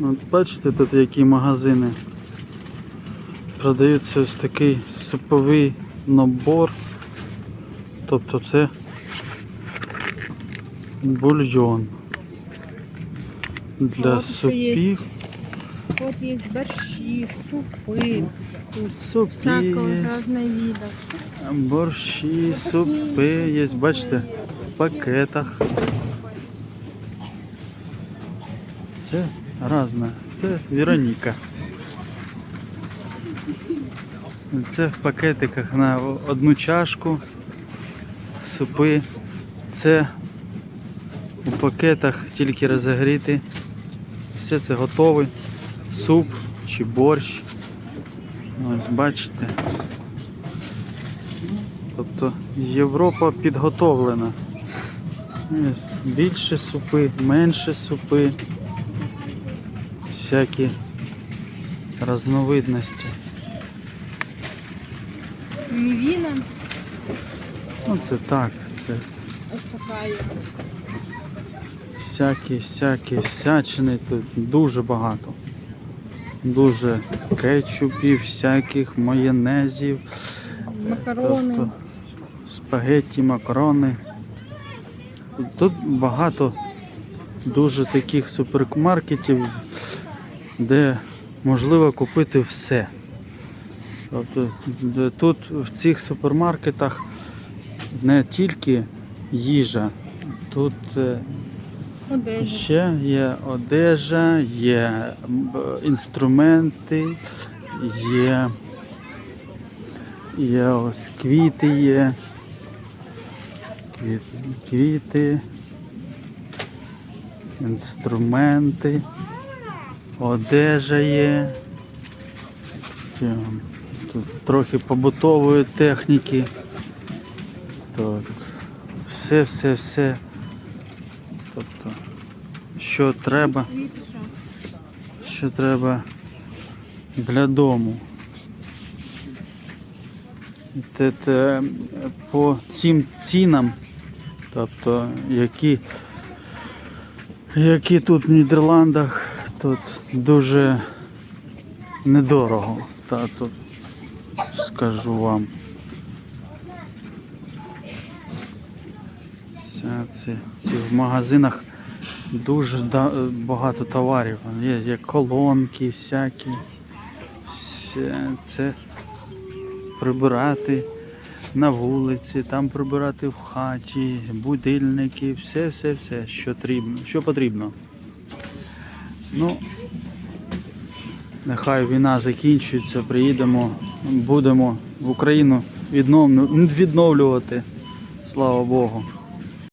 От бачите тут які магазини. Продаються ось такий суповий набор. Тобто це бульйон для От є. супів. Вот есть борщи, супы, Тут супи всякого є, борщі, супи є, бачите, в пакетах. Це різне. Це Вероніка. Це в пакетиках на одну чашку. Супи. Це у пакетах тільки розігріти. Все це готове. Суп чи борщ. Ось бачите. Тобто Європа підготовлена. Більше супи, менше супи. Всякі різновидності. Мівіна, Ну це так, це ось така є. всякі, всякі всячини тут дуже багато. Дуже кетчупів, всяких майонезів, Макарони. тобто спагетті, макарони. Тут багато дуже таких супермаркетів, де можливо купити все. Тобто тут в цих супермаркетах не тільки їжа, тут е, Одежа. Ще є одежа, є інструменти, є, є ось квіти є. Квіти, квіти, інструменти, одежа є. Тут трохи побутової техніки. Тут все, все, все. Тобто, що треба, що треба для дому. Те, те, по цим цінам, тобто, які, які тут в Нідерландах, тут дуже недорого. Та, тут, скажу вам. Це, ці в магазинах дуже да- багато товарів. Є, є колонки всякі. Все це прибирати на вулиці, там прибирати в хаті, будильники, все, все, все, що потрібно. Ну, нехай війна закінчується, приїдемо, будемо в Україну відновлю- відновлювати. Слава Богу.